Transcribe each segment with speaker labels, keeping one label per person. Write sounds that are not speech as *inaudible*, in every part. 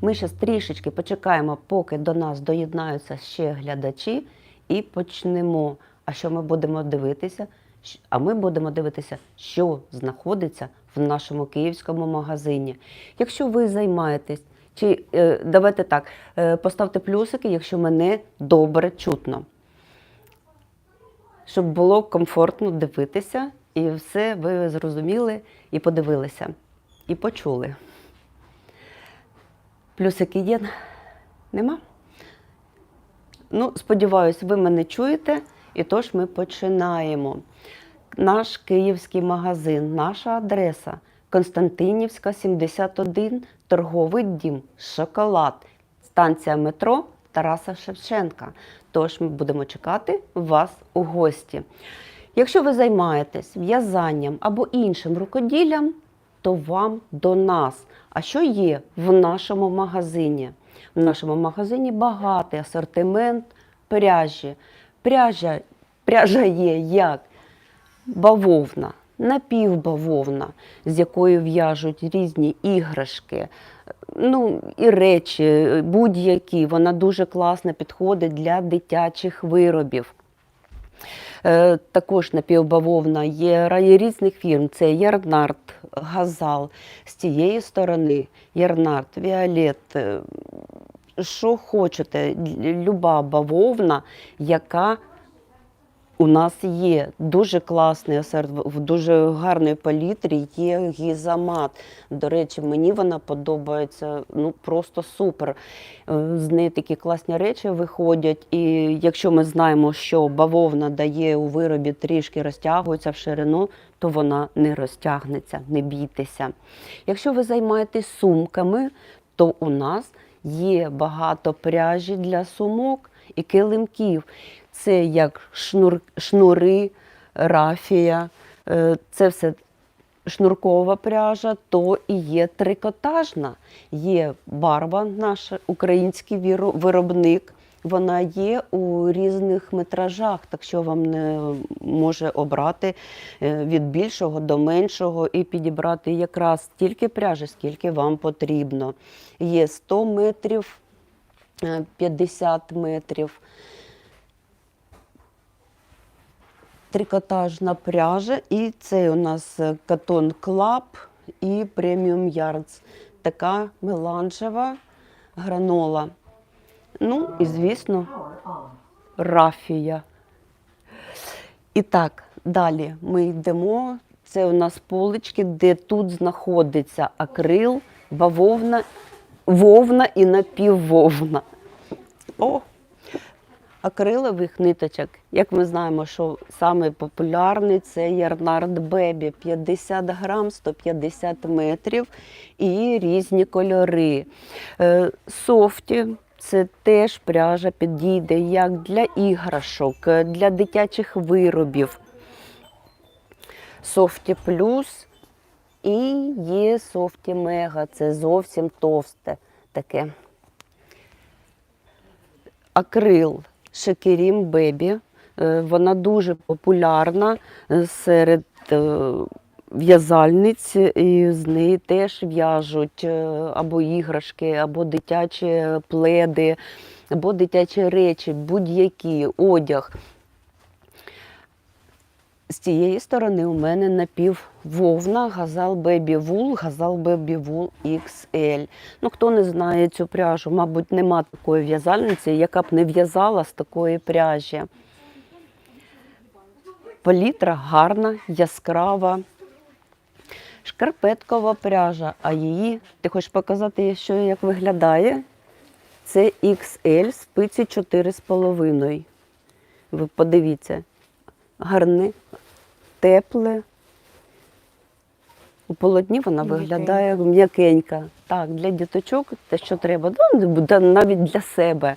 Speaker 1: Ми ще трішечки почекаємо, поки до нас доєднаються ще глядачі, і почнемо. А що ми будемо дивитися? А ми будемо дивитися, що знаходиться в нашому київському магазині. Якщо ви займаєтесь, чи е, давайте так, е, поставте плюсики, якщо мене добре чутно. Щоб було комфортно дивитися, і все ви зрозуміли і подивилися, і почули. Плюсики є? Нема? Ну, сподіваюсь, ви мене чуєте, і тож ми починаємо. Наш київський магазин, наша адреса Константинівська, 71, торговий дім, шоколад, станція метро Тараса Шевченка. Тож ми будемо чекати вас у гості. Якщо ви займаєтесь в'язанням або іншим рукоділлям, то вам до нас. А що є в нашому магазині? В нашому магазині багатий асортимент пряжі. Пряжа, пряжа є як бавовна, напівбавовна, з якою в'яжуть різні іграшки, ну і речі будь-які. Вона дуже класно підходить для дитячих виробів. Е, Також напівбавовна є різних фірм. Це Ярнард, Газал. З цієї сторони Ярнард, Віолет. е, Що хочете, люба бавовна, яка у нас є дуже класний асорт, в дуже гарної палітрі є гізамат. До речі, мені вона подобається ну просто супер. Е, З неї такі класні речі виходять. І якщо ми знаємо, що бавовна дає у виробі трішки розтягується в ширину, то вона не розтягнеться, не бійтеся. Якщо ви займаєтесь сумками, то у нас є багато пряжі для сумок і килимків. Це як шнур, шнури, рафія, е, це все шнуркова пряжа, то і є трикотажна. Є барва, наш український виробник. Вона є у різних метражах, так що вам не може обрати е, від більшого до меншого і підібрати якраз стільки пряжі, скільки вам потрібно. Є 100 метрів, е, 50 метрів. Трикотажна пряжа, і це у нас е, Cotton Club і Premium Yards. Така меланжева гранола. Ну і, звісно, рафія. І так, далі ми йдемо. Це у нас полички, де тут знаходиться акрил, бавовна, вовна і напіввовна. О! Акрилових ниточок, як ми знаємо, що саме популярний це Ярнард Бебі 50 грам, 150 метрів і різні кольори. Е, Софті це теж пряжа підійде як для іграшок, для дитячих виробів. Софті плюс і є софті мега, це зовсім товсте таке акрил Шекерім Бебі. Е, Вона дуже популярна е, серед е, в'язальниць, і з неї теж в'яжуть або іграшки, або дитячі пледи, або дитячі речі, будь-які одяг. З цієї сторони у мене напіввовна Газал Бебі Вул, Газал Бебі Вул XL. Ну, хто не знає цю пряжу, мабуть, нема такої в'язальниці, яка б не в'язала з такої пряжі. Палітра гарна, яскрава. Шкарпеткова пряжа, а її, ти хочеш показати, що як виглядає? Це XL, спиці 4,5. Ви подивіться гарне, тепле. У полотні вона виглядає м'якенька. Так, для діточок те, що треба, навіть для себе.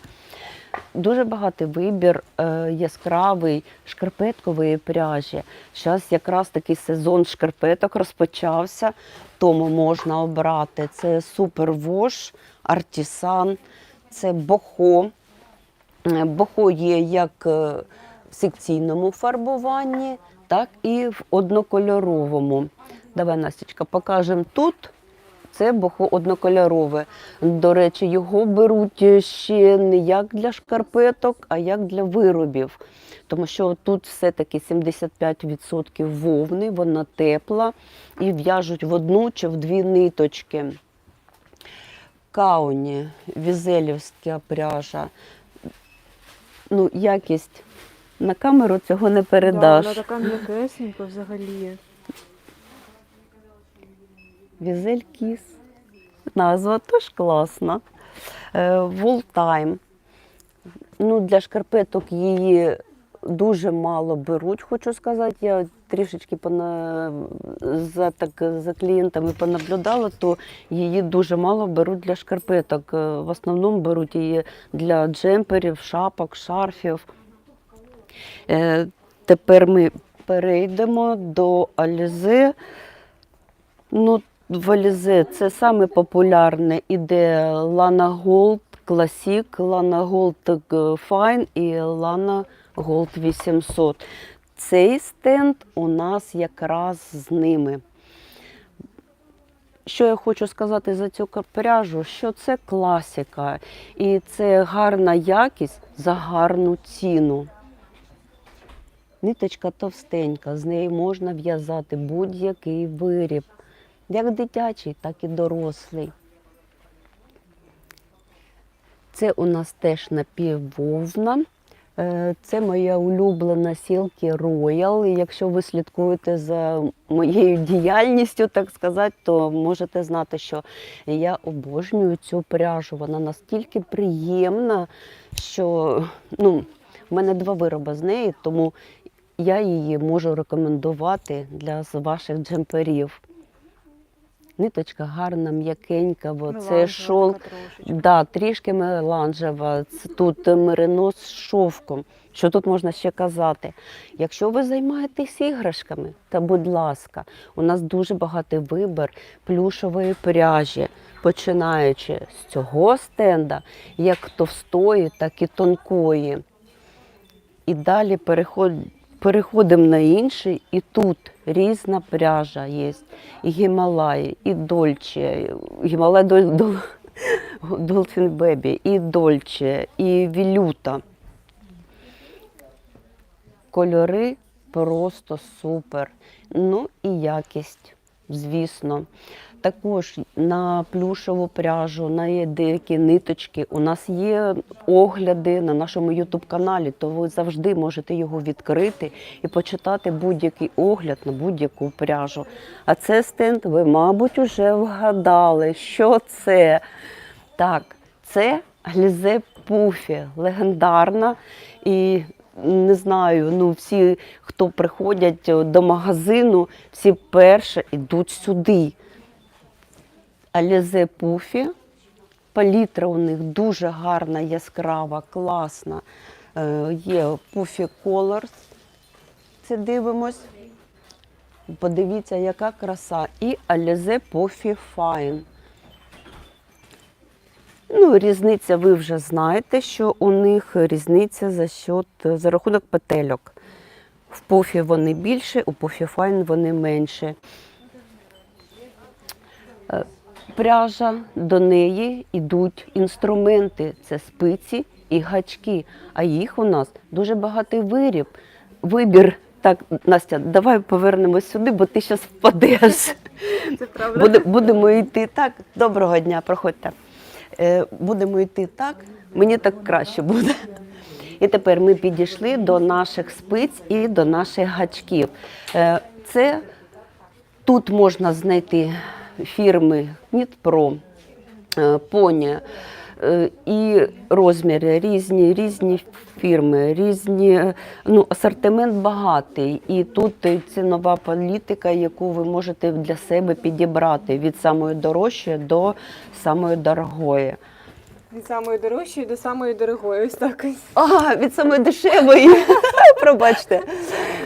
Speaker 1: Дуже багатий вибір е, яскравий шкарпеткової пряжі. Зараз якраз такий сезон шкарпеток розпочався, тому можна обрати. Це супервош, артісан, це бохо. Е, Бохо є як е, в секційному фарбуванні, так і в однокольоровому. Давай, Настічка, покажемо тут Це бохо однокольорове. До речі, його беруть ще не як для шкарпеток, а як для виробів. Тому що тут все-таки 75% вовни, вона тепла і в'яжуть в одну чи в дві ниточки. Кауні, візелівська пряжа. Ну, якість на камеру цього не передаш.
Speaker 2: Да, вона така м'якесенька взагалі.
Speaker 1: Візель Кіс. Назва теж класна. Волтайм. Ну, для шкарпеток її дуже мало беруть, хочу сказати. Я трішечки пона... за, так, за клієнтами понаблюдала, то її дуже мало беруть для шкарпеток. Е, В основному беруть її для джемперів, шапок, шарфів. Е, Тепер ми перейдемо до Алізе. Ну, в Алізе це саме популярне іде Lana Gold Classic, Lana Gold Fine і Lana Gold 800. Цей стенд у нас якраз з ними. Що я хочу сказати за цю пряжу, що це класика і це гарна якість за гарну ціну. Ниточка товстенька, з неї можна в'язати будь-який виріб, як дитячий, так і дорослий. Це у нас теж напіввовна. Е, Це моя улюблена сілки Royal. Якщо ви слідкуєте за моєю діяльністю, так сказати, то можете знати, що я обожнюю цю пряжу. Вона настільки приємна, що ну, в мене два вироби з неї, тому я її можу рекомендувати для ваших джемперів. Ниточка гарна, м'якенька, бо це шов. Да, трішки меланжева. Це Тут меринос з шовком. Що тут можна ще казати? Якщо ви займаєтесь іграшками, то будь ласка, у нас дуже багатий вибір плюшової пряжі, починаючи з цього стенда, як товстої, так і тонкої. І далі переход, переходимо на інший, і тут різна пряжа є. І Гімалаї, і Дольче, Гімалай Долфін Бебі, і Дольче, і Вілюта. Кольори просто супер. Ну і якість, звісно. Також на плюшеву пряжу, на деякі ниточки. У нас є огляди на нашому ютуб-каналі, то ви завжди можете його відкрити і почитати будь-який огляд на будь-яку пряжу. А це стенд, ви, мабуть, уже вгадали, що це. Так, це Глізе Пуфі, легендарна. І не знаю, ну всі, хто приходять до магазину, всі перше йдуть сюди. Алізе Пуфі. Палітра у них дуже гарна, яскрава, класна. Е, Є Puffy Colors. Це дивимось. Подивіться, яка краса. І Alize Puffy Fine. Ну, різниця, ви вже знаєте, що у них різниця за счет, за рахунок петельок. В пуфі вони більше, у пуфі файн вони менше. Е, Пряжа до неї йдуть інструменти це спиці і гачки. А їх у нас дуже багатий виріб. Вибір. Так, Настя, давай повернемось сюди, бо ти зараз впадеш.
Speaker 2: Це правда.
Speaker 1: Будемо йти так. Доброго дня, проходьте. Е, будемо йти так, мені так краще буде. І тепер ми підійшли до наших спиць і до наших гачків. Е, це тут можна знайти фірми Нітпро, е, Поні. е, І розміри різні, різні фірми, різні, ну, асортимент багатий. І тут цінова політика, яку ви можете для себе підібрати від самої дорожчої до самої дорогої.
Speaker 2: Від самої дорожчої до самої дорогої. Ось так ось.
Speaker 1: А, від самої дешевої. *laughs* Пробачте.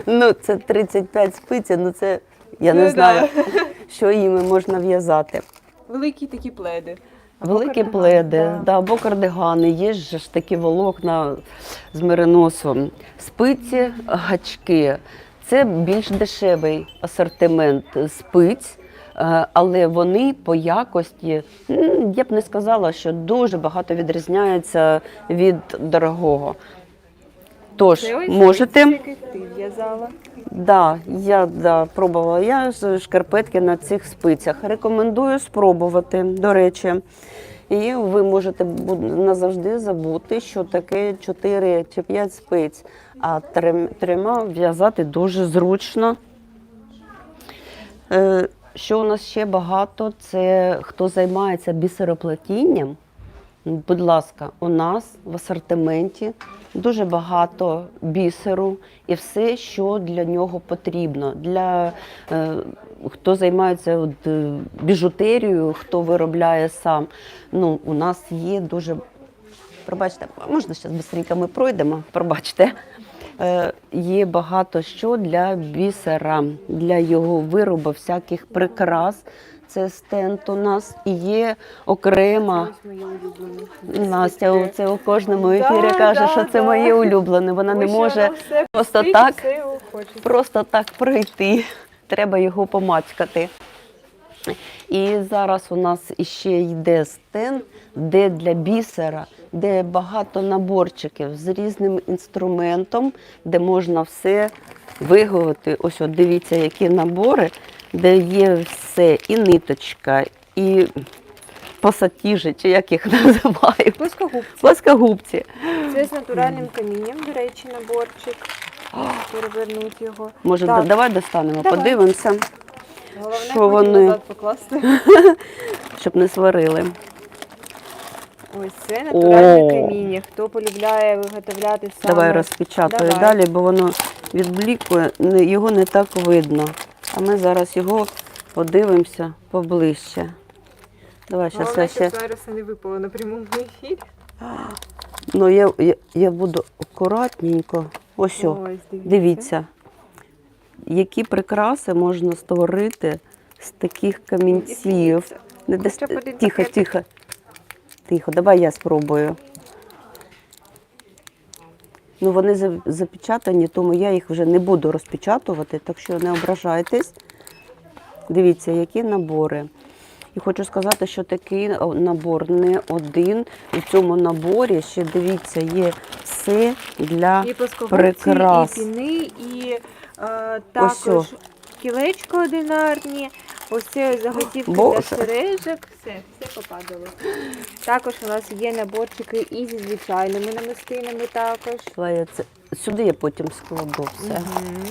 Speaker 1: Ну, це 35 спиці, ну це я не
Speaker 2: Ну,
Speaker 1: знаю, що їми можна в'язати.
Speaker 2: Великі такі пледи.
Speaker 1: Великі
Speaker 2: кардигани,
Speaker 1: пледи,
Speaker 2: да.
Speaker 1: да, або кардигани, є ж ж такі волокна з мериносом. Спиці, гачки. Це більш дешевий асортимент спиць. Е, Але вони по якості, я б не сказала, що дуже багато відрізняються від дорогого. Тож, можете.
Speaker 2: в'язала.
Speaker 1: Да, я да, пробувала. Я шкарпетки на цих спицях. Рекомендую спробувати, до речі. І ви можете назавжди забути, що таке 4 чи 5 спиць, а трьома в'язати дуже зручно. Що у нас ще багато? Це хто займається бісероплетінням. Будь ласка, у нас в асортименті дуже багато бісеру і все, що для нього потрібно. Для е, хто займається от, е, біжутерією, хто виробляє сам. Ну, у нас є дуже. Пробачте, можна зараз швидко ми пройдемо, пробачте. Е, є багато що для бісера, для його виробу, всяких прикрас. Це стенд у нас і є окрема. Настя це у кожному
Speaker 2: Да,
Speaker 1: ефірі каже,
Speaker 2: да,
Speaker 1: що це
Speaker 2: да.
Speaker 1: моє улюблене. Вона не може просто так, просто так пройти. Треба його помацькати. І зараз у нас іще йде стенд, де для бісера, де багато наборчиків з різним інструментом, де можна все виготовити. Ось от дивіться, які набори, де є все, і ниточка, і пасатіжі, чи як їх *laughs* називають.
Speaker 2: Плоскогубці.
Speaker 1: Плоскогубці.
Speaker 2: Це з натуральним камінням, до речі, наборчик. Перевернуть його.
Speaker 1: Може,
Speaker 2: Так.
Speaker 1: давай достанемо,
Speaker 2: Давай.
Speaker 1: подивимося,
Speaker 2: Головне
Speaker 1: що вони?
Speaker 2: назад покласти. *laughs*
Speaker 1: щоб не сварили.
Speaker 2: Ось це натуральне
Speaker 1: О.
Speaker 2: каміння. Хто полюбляє виготовляти саме.
Speaker 1: Давай розпечатаю
Speaker 2: Давай.
Speaker 1: далі, бо воно відблікує, не- його не так видно. А ми зараз його подивимося поближче. Давай, зараз я
Speaker 2: Головне,
Speaker 1: ще.
Speaker 2: щоб Лариса не випала на прямому ефірі.
Speaker 1: Ну, я, я, я буду акуратненько. Ось, о,
Speaker 2: Ось, дивіться.
Speaker 1: дивіться, які прикраси можна створити з таких камінців. Не Тихо, тихо. Тихо, давай я спробую. Ну, вони запечатані, тому я їх вже не буду розпечатувати, так що не ображайтесь. Дивіться, які набори. І хочу сказати, що такий набор не один. В цьому наборі ще дивіться, є все для
Speaker 2: І
Speaker 1: прикрас.
Speaker 2: і піни, і е,
Speaker 1: Ось
Speaker 2: також кілечко одинарні. Ось це заготівки
Speaker 1: Боже.
Speaker 2: для сережок. Все, все попадало. Також у нас є наборчики і зі звичайними намистинами також.
Speaker 1: Це сюди я потім складу все.
Speaker 2: Мгм.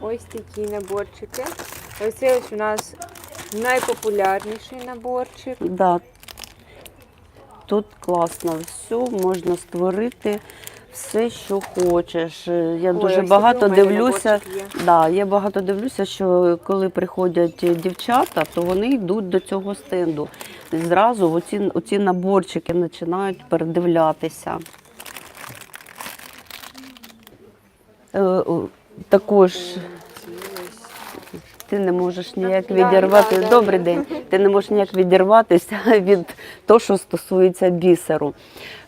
Speaker 2: Ось такі наборчики. Ось це ось у нас найпопулярніший наборчик.
Speaker 1: Да. Тут класно все, можна створити все, що хочеш. Е, Я
Speaker 2: Ой,
Speaker 1: дуже
Speaker 2: ось
Speaker 1: багато
Speaker 2: такий у мене
Speaker 1: дивлюся.
Speaker 2: наборчик є.
Speaker 1: Да, я багато дивлюся, що коли приходять дівчата, то вони йдуть до цього стенду. І зразу оці, оці наборчики починають передивлятися. Е, о, також ти не можеш ніяк відірвати. Добрий день. Ти не можеш ніяк відірватися *laughs* від того, що стосується бісеру.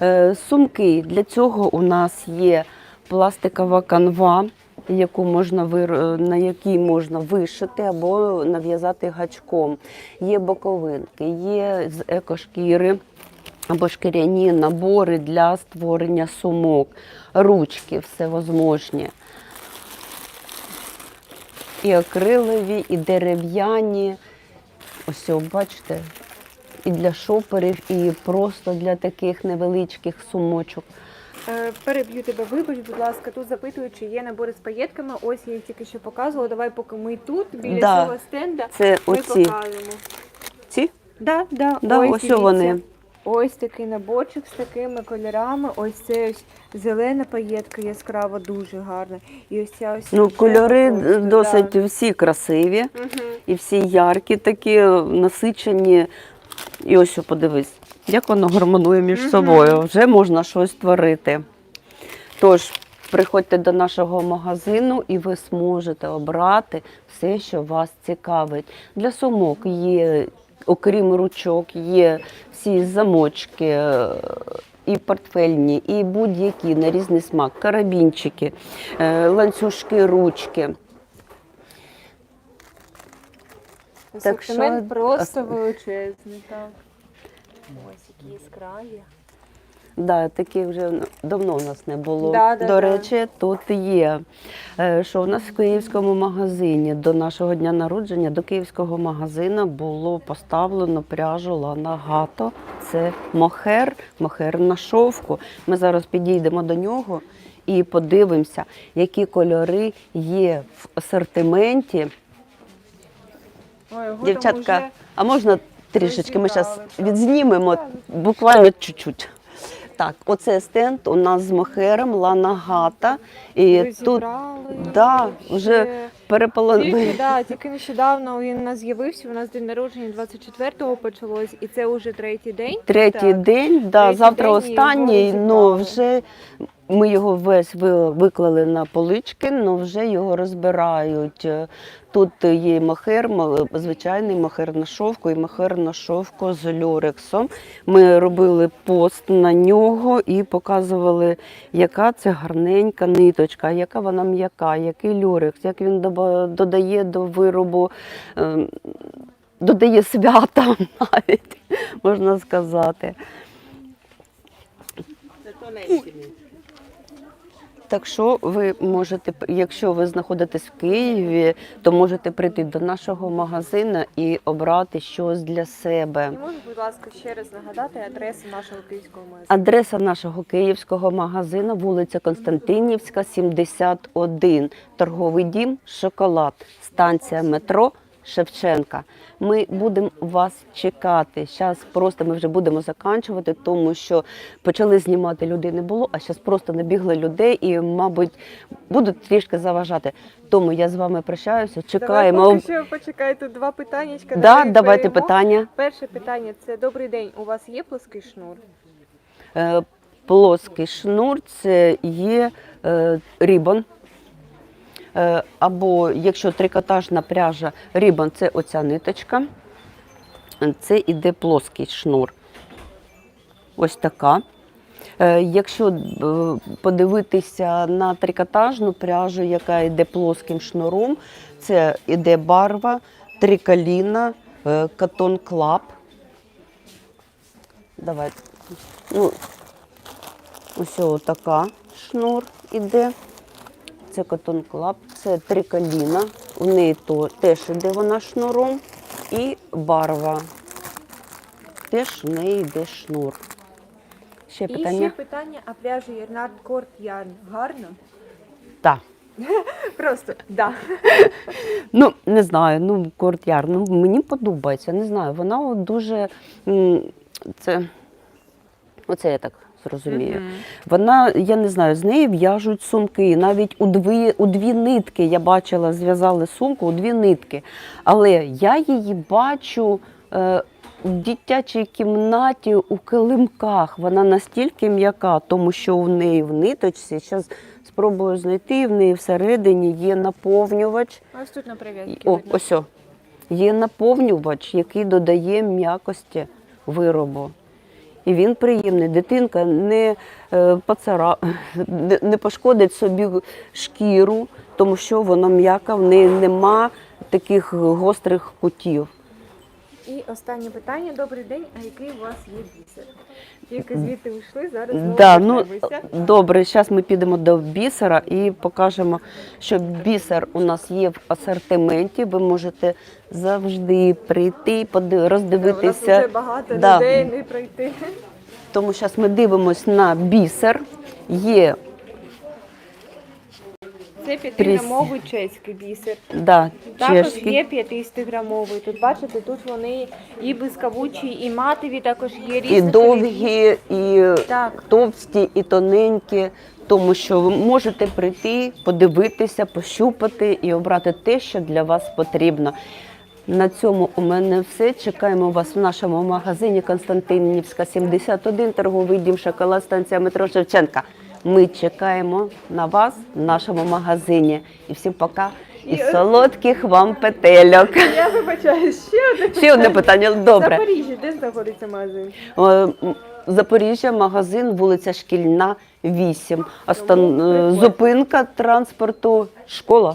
Speaker 1: Е, Сумки для цього у нас є пластикова канва, яку можна вир- на якій можна вишити або нав'язати гачком. Є боковинки, є з екошкіри. Або шкіряні набори для створення сумок, ручки всевозможні і акрилові, і дерев'яні. Ось, бачите, і для шоперів, і просто для таких невеличких сумочок.
Speaker 2: Е, Переб'ю тебе, вибач, будь ласка, тут запитують, чи є набори з паєтками. Ось я їх тільки що показувала. Давай, поки ми тут, біля
Speaker 1: Да.
Speaker 2: цього стенда,
Speaker 1: Це
Speaker 2: ми
Speaker 1: оці.
Speaker 2: покажемо.
Speaker 1: Ці?
Speaker 2: Да, да,
Speaker 1: Да, ось
Speaker 2: дивіться.
Speaker 1: вони.
Speaker 2: Ось такий наборчик з такими кольорами. Ось це ось зелена паєтка яскрава, дуже гарна. І ось ця ось.
Speaker 1: Ну, кольори
Speaker 2: просто,
Speaker 1: досить
Speaker 2: да.
Speaker 1: всі красиві,
Speaker 2: Мгм.
Speaker 1: і всі яркі, такі насичені. І ось подивись, як воно гармонує між
Speaker 2: Мгм.
Speaker 1: собою. Вже можна щось творити. Тож, приходьте до нашого магазину і ви зможете обрати все, що вас цікавить. Для сумок є, окрім ручок, є всі замочки. е, І портфельні, і будь-які на різний смак, карабінчики, е, ланцюжки, ручки. Так що-
Speaker 2: просто величезний, так. Ось які яскраві.
Speaker 1: Да, таких вже давно у нас не було.
Speaker 2: Да, да,
Speaker 1: до
Speaker 2: да.
Speaker 1: речі, тут є. Е, Що у нас в київському магазині до нашого дня народження до київського магазину було поставлено пряжу Лана Гато. Це мохер, мохер на шовку. Ми зараз підійдемо до нього і подивимося, які кольори є в асортименті.
Speaker 2: Ой,
Speaker 1: Дівчатка,
Speaker 2: уже
Speaker 1: а можна трішечки? Ми зараз відзнімемо буквально чуть-чуть. Так, оце стенд у нас з мохером Лана Гата. І тут
Speaker 2: зібрали,
Speaker 1: да, вже
Speaker 2: переполонили. Тільки, да, тільки нещодавно він у нас з'явився. У нас день народження 24-го почалось, і це вже третій день.
Speaker 1: Третій
Speaker 2: Так.
Speaker 1: день, да,
Speaker 2: Третій
Speaker 1: завтра
Speaker 2: день і його
Speaker 1: останній, ну
Speaker 2: розібрали.
Speaker 1: вже ми його весь виклали на полички, але вже його розбирають. Е, Тут є махер, звичайний махер на шовку і махер на шовку з люрексом. Ми робили пост на нього і показували, яка це гарненька ниточка, яка вона м'яка, який люрекс, як він додає до виробу. ем, Додає свята *laughs* навіть, можна сказати. Так що ви можете, якщо ви знаходитесь в Києві, то можете прийти до нашого магазину і обрати щось для себе.
Speaker 2: Можеш, будь ласка, ще раз нагадати адресу нашого київського магазину.
Speaker 1: Адреса нашого київського магазину вулиця Константинівська, 71, торговий дім Шоколад, станція метро Шевченка. Ми будемо вас чекати. Зараз просто ми вже будемо заканчувати, тому що почали знімати людей не було, а зараз просто набігли людей і, мабуть, будуть трішки заважати. Тому я з вами прощаюся. Чекаємо.
Speaker 2: Давай поки що почекайте два питаннячка.
Speaker 1: Да,
Speaker 2: давай
Speaker 1: давайте
Speaker 2: відповімо.
Speaker 1: питання.
Speaker 2: Перше питання це добрий день. У вас є плоский шнур?
Speaker 1: Е, Плоский шнур це є е, рібон. Е, Або якщо трикотажна пряжа, рібон це оця ниточка. Це іде плоский шнур. Ось така. Е, Якщо е, подивитися на трикотажну пряжу, яка йде плоским шнуром, це іде барва, трикаліна, е, катон клап. Давай. Ну, ось така шнур іде. Це катон клап, це трикаліна. У неї то, теж іде вона шнуром. І барва. Теж в неї йде шнур. Ще
Speaker 2: І
Speaker 1: питання?
Speaker 2: ще питання, а пряжа Єрнард Корт Ярн гарно?
Speaker 1: Так. *laughs*
Speaker 2: Просто да.
Speaker 1: Ну, не знаю, ну, кортяр, ну, мені подобається, не знаю. Вона от дуже. м, Це, оце я так зрозумію. Вона, я не знаю, з неї в'яжуть сумки. Навіть у дві, у дві нитки я бачила, зв'язали сумку у дві нитки. Але я її бачу е, в дитячій кімнаті у килимках. Вона настільки м'яка, тому що у неї в ниточці, зараз спробую знайти, в неї всередині є наповнювач.
Speaker 2: Ось тут на прив'язці.
Speaker 1: О, ось. о. Є наповнювач, який додає м'якості виробу. І він приємний. Дитинка не, е, поцара... не- пошкодить собі шкіру, тому що вона м'яка, в неї нема таких гострих кутів.
Speaker 2: І останнє питання. Добрий день, а який у вас є бісер? Тільки звідти йшли, зараз знову
Speaker 1: Да, ну, добре, зараз ми підемо до бісера і покажемо, що бісер у нас є в асортименті. Ви можете завжди прийти, поди-
Speaker 2: У нас
Speaker 1: роздивитися.
Speaker 2: вже багато
Speaker 1: Да.
Speaker 2: людей не прийти.
Speaker 1: Тому зараз ми дивимось на бісер. Є
Speaker 2: Це 5-грамовий чеський бісер.
Speaker 1: да,
Speaker 2: Також
Speaker 1: чешський.
Speaker 2: є 50-грамовий. Тут бачите, тут вони і блискавучі, і матові, також є різні.
Speaker 1: і довгі, і
Speaker 2: Так.
Speaker 1: товсті, і тоненькі. Тому що ви можете прийти, подивитися, пощупати і обрати те, що для вас потрібно. На цьому у мене все. Чекаємо вас в нашому магазині Константинівська, 71, торговий дім шоколад, станція метро Шевченка. Ми чекаємо на вас в нашому магазині. І всім пока. І
Speaker 2: І-
Speaker 1: солодких вам петельок.
Speaker 2: Я вибачаю, ще одне
Speaker 1: Ще одне питання. Добре.
Speaker 2: Запоріжжя, де знаходиться магазин?
Speaker 1: Е, Запоріжжя, магазин, вулиця Шкільна, 8. Остан...
Speaker 2: Тому
Speaker 1: е. Зупинка транспорту, школа.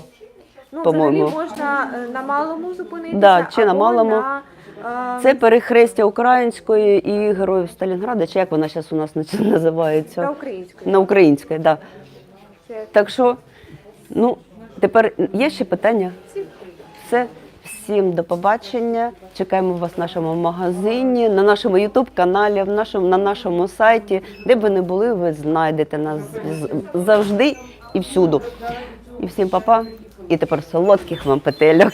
Speaker 2: Ну,
Speaker 1: по-моєму.
Speaker 2: взагалі можна е, на малому зупинитися,
Speaker 1: Да, чи на
Speaker 2: або
Speaker 1: малому.
Speaker 2: на,
Speaker 1: Це перехрестя української і героїв Сталінграда, чи як вона зараз у нас нач-
Speaker 2: на
Speaker 1: називається?
Speaker 2: українською.
Speaker 1: На українській, так. Да. Так що, ну, тепер є ще питання? Все. Всім до побачення. Чекаємо вас в нашому магазині, на нашому ютуб каналі, в нашому, на нашому сайті. Де б ви не були, ви знайдете нас завжди і всюду. І всім па-па. І тепер солодких вам петельок.